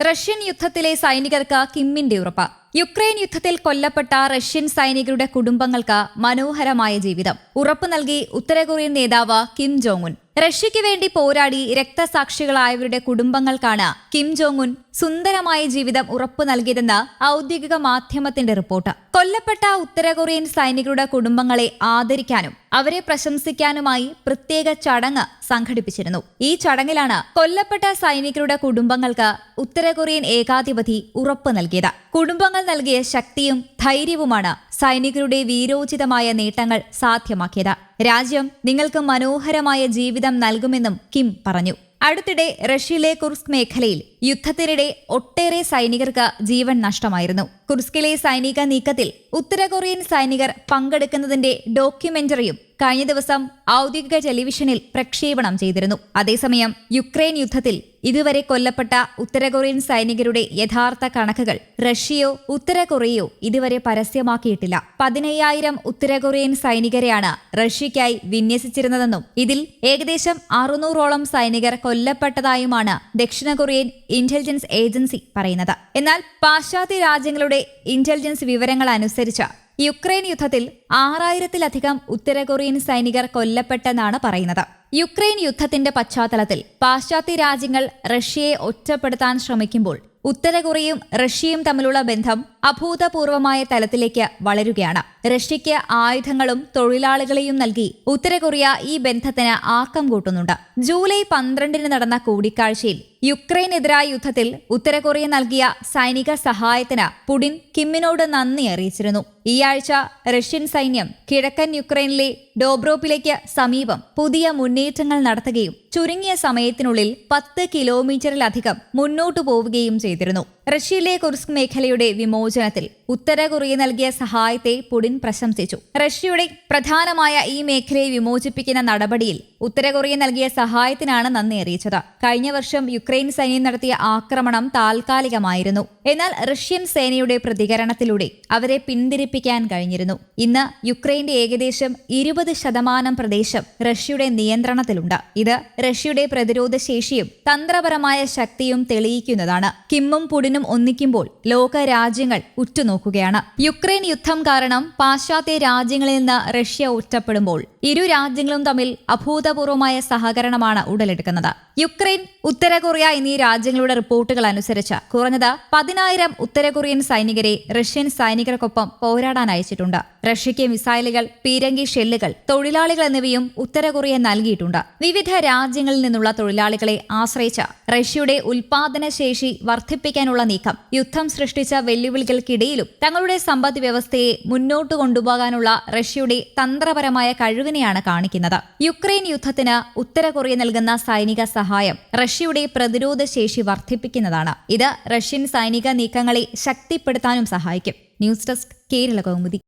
Russian യുദ്ധത്തിലെ സൈനികർക്ക് കിമ്മിന്റെ ഉറപ്പ്. Ukraine യുദ്ധത്തിൽ കൊല്ലപ്പെട്ട റഷ്യൻ സൈനികരുടെ കുടുംബങ്ങൾക്ക് മനോഹരമായ ജീവിതം. ഉറപ്പു നൽകി ഉത്തരകൊറിയൻ നേതാവ് കിം ജോങ് ഉൻ റഷ്യയ്ക്ക് വേണ്ടി പോരാടി രക്തസാക്ഷികളായവരുടെ കുടുംബങ്ങൾക്കാണ് കിം ജോങ് ഉൻ സുന്ദരമായ ജീവിതം ഉറപ്പു നൽകിയതെന്ന് ഔദ്യോഗിക മാധ്യമത്തിന്റെ റിപ്പോർട്ട്. കൊല്ലപ്പെട്ട ഉത്തരകൊറിയൻ സൈനികരുടെ കുടുംബങ്ങളെ ആദരിക്കാനും അവരെ പ്രശംസിക്കാനുമായി പ്രത്യേക ചടങ്ങ് സംഘടിപ്പിച്ചിരുന്നു. ഈ ചടങ്ങിലാണ് കൊല്ലപ്പെട്ട സൈനികരുടെ കുടുംബങ്ങൾക്ക് ഉത്തരകൊറിയൻ ഏകാധിപതി ഉറപ്പു നൽകിയത്. കുടുംബങ്ങൾ നൽകിയ ശക്തിയും ധൈര്യവുമാണ് സൈനികരുടെ വീരോചിതമായ നേട്ടങ്ങൾ സാധ്യമാക്കിയത്. രാജ്യം നിങ്ങൾക്ക് മനോഹരമായ ജീവിതം നൽകുമെന്നും കിം പറഞ്ഞു. അടുത്തിടെ റഷ്യയിലെ കുർസ്ക് മേഖലയിൽ യുദ്ധത്തിനിടെ ഒട്ടേറെ സൈനികർക്ക് ജീവൻ നഷ്ടമായിരുന്നു. കുർസ്കിലെ സൈനിക നീക്കത്തിൽ ഉത്തര കൊറിയൻ സൈനികർ പങ്കെടുക്കുന്നതിന്റെ ഡോക്യുമെന്ററിയും കഴിഞ്ഞ ദിവസം ഔദ്യോഗിക ടെലിവിഷനിൽ പ്രക്ഷേപണം ചെയ്തിരുന്നു. അതേസമയം യുക്രൈൻ യുദ്ധത്തിൽ ഇതുവരെ കൊല്ലപ്പെട്ട ഉത്തരകൊറിയൻ സൈനികരുടെ യഥാർത്ഥ കണക്കുകൾ റഷ്യയോ ഉത്തര കൊറിയയോ ഇതുവരെ പരസ്യമാക്കിയിട്ടില്ല. പതിനയ്യായിരം ഉത്തരകൊറിയൻ സൈനികരെയാണ് റഷ്യയ്ക്കായി വിന്യസിച്ചിരുന്നതെന്നും ഇതിൽ ഏകദേശം അറുന്നൂറോളം സൈനികർ കൊല്ലപ്പെട്ടതായുമാണ് ദക്ഷിണ കൊറിയൻ ഇന്റലിജൻസ് ഏജൻസി പറയുന്നത്. എന്നാൽ പാശ്ചാത്യ രാജ്യങ്ങളുടെ ഇന്റലിജൻസ് വിവരങ്ങൾ അനുസരിച്ച് യുക്രൈൻ യുദ്ധത്തിൽ ആറായിരത്തിലധികം ഉത്തര കൊറിയൻ സൈനികർ കൊല്ലപ്പെട്ടെന്നാണ് പറയുന്നത്. യുക്രൈൻ യുദ്ധത്തിന്റെ പശ്ചാത്തലത്തിൽ പാശ്ചാത്യ രാജ്യങ്ങൾ റഷ്യയെ ഒറ്റപ്പെടുത്താൻ ശ്രമിക്കുമ്പോൾ ഉത്തര കൊറിയയും റഷ്യയും തമ്മിലുള്ള ബന്ധം അഭൂതപൂർവമായ തലത്തിലേക്ക് വളരുകയാണ്. റഷ്യയ്ക്ക് ആയുധങ്ങളും തൊഴിലാളികളെയും നൽകി ഉത്തര കൊറിയ ഈ ബന്ധത്തിന് ആക്കം കൂട്ടുന്നുണ്ട്. ജൂലൈ പന്ത്രണ്ടിന് നടന്ന കൂടിക്കാഴ്ചയിൽ യുക്രൈനെതിരായ യുദ്ധത്തിൽ ഉത്തര കൊറിയ നൽകിയ സൈനിക സഹായത്തിന് പുടിൻ കിമ്മിനോട് നന്ദി അറിയിച്ചിരുന്നു. ഈ ആഴ്ച റഷ്യൻ സൈന്യം കിഴക്കൻ യുക്രൈനിലെ ഡോബ്രോപ്പിലേക്ക് സമീപം പുതിയ മുന്നേറ്റങ്ങൾ നടത്തുകയും ചുരുങ്ങിയ സമയത്തിനുള്ളിൽ പത്ത് കിലോമീറ്ററിലധികം മുന്നോട്ടു പോവുകയും ചെയ്തിരുന്നു. റഷ്യയിലെ കുർസ്ക് മേഖലയുടെ വിമോചനത്തിൽ ഉത്തര കൊറിയ നൽകിയ സഹായത്തെ പുടിൻ പ്രശംസിച്ചു. റഷ്യയുടെ പ്രധാനമായ ഈ മേഖലയെ വിമോചിപ്പിക്കുന്ന നടപടിയിൽ ഉത്തര കൊറിയ നൽകിയ സഹായത്തിനാണ് നന്ദി അറിയിച്ചത്. കഴിഞ്ഞ വർഷം യുക്രൈൻ സൈന്യം നടത്തിയ ആക്രമണം താൽക്കാലികമായിരുന്നു. എന്നാൽ റഷ്യൻ സേനയുടെ പ്രതികരണത്തിലൂടെ അവരെ പിന്തിരിപ്പിക്കാൻ കഴിഞ്ഞിരുന്നു. ഇന്ന് യുക്രൈന്റെ ഏകദേശം ഇരുപത് ശതമാനം പ്രദേശം റഷ്യയുടെ നിയന്ത്രണത്തിലുണ്ട്. ഇത് റഷ്യയുടെ പ്രതിരോധ ശേഷിയും തന്ത്രപരമായ ശക്തിയും തെളിയിക്കുന്നതാണ്. കിമ്മും പുടിനും ഒന്നിക്കുമ്പോൾ ലോക രാജ്യങ്ങൾ ഉറ്റുനോക്കുകയാണ് യുക്രൈൻ യുദ്ധം കാരണം പാശ്ചാത്യ രാജ്യങ്ങളിൽ നിന്ന് റഷ്യ ഒറ്റപ്പെടുമ്പോൾ ഇരു രാജ്യങ്ങളും തമ്മിൽ അഭൂതപൂർവമായ സഹകരണമാണ് ഉടലെടുക്കുന്നത്. യുക്രൈൻ ഉത്തര കൊറിയ എന്നീ രാജ്യങ്ങളുടെ റിപ്പോർട്ടുകൾ അനുസരിച്ച് കുറഞ്ഞത് പതിനായിരം ഉത്തര കൊറിയൻ സൈനികരെ റഷ്യൻ സൈനികർക്കൊപ്പം പോരാടാൻ അയച്ചിട്ടുണ്ട്. റഷ്യയ്ക്ക് മിസൈലുകൾ പീരങ്കി ഷെല്ലുകൾ തൊഴിലാളികൾ എന്നിവയും ഉത്തര കൊറിയ നൽകിയിട്ടുണ്ട്. വിവിധ രാജ്യങ്ങളിൽ നിന്നുള്ള തൊഴിലാളികളെ ആശ്രയിച്ച് റഷ്യയുടെ ഉൽപാദന ശേഷി വർദ്ധിപ്പിക്കാനുള്ള നീക്കം യുദ്ധം സൃഷ്ടിച്ച വെല്ലുവിളികൾക്കിടയിലും തങ്ങളുടെ സമ്പദ് വ്യവസ്ഥയെ മുന്നോട്ട് കൊണ്ടുപോകാനുള്ള റഷ്യയുടെ തന്ത്രപരമായ കഴിവിനെയാണ് കാണിക്കുന്നത്. യുക്രൈൻ യുദ്ധത്തിന് ഉത്തര കൊറിയ നൽകുന്ന സൈനിക സഹായം റഷ്യയുടെ പ്രതിരോധ ശേഷി വർദ്ധിപ്പിക്കുന്നതാണ്. ഇത് റഷ്യൻ സൈനിക നീക്കങ്ങളെ ശക്തിപ്പെടുത്താനും സഹായിക്കും. News desk Kerala Kaumudi.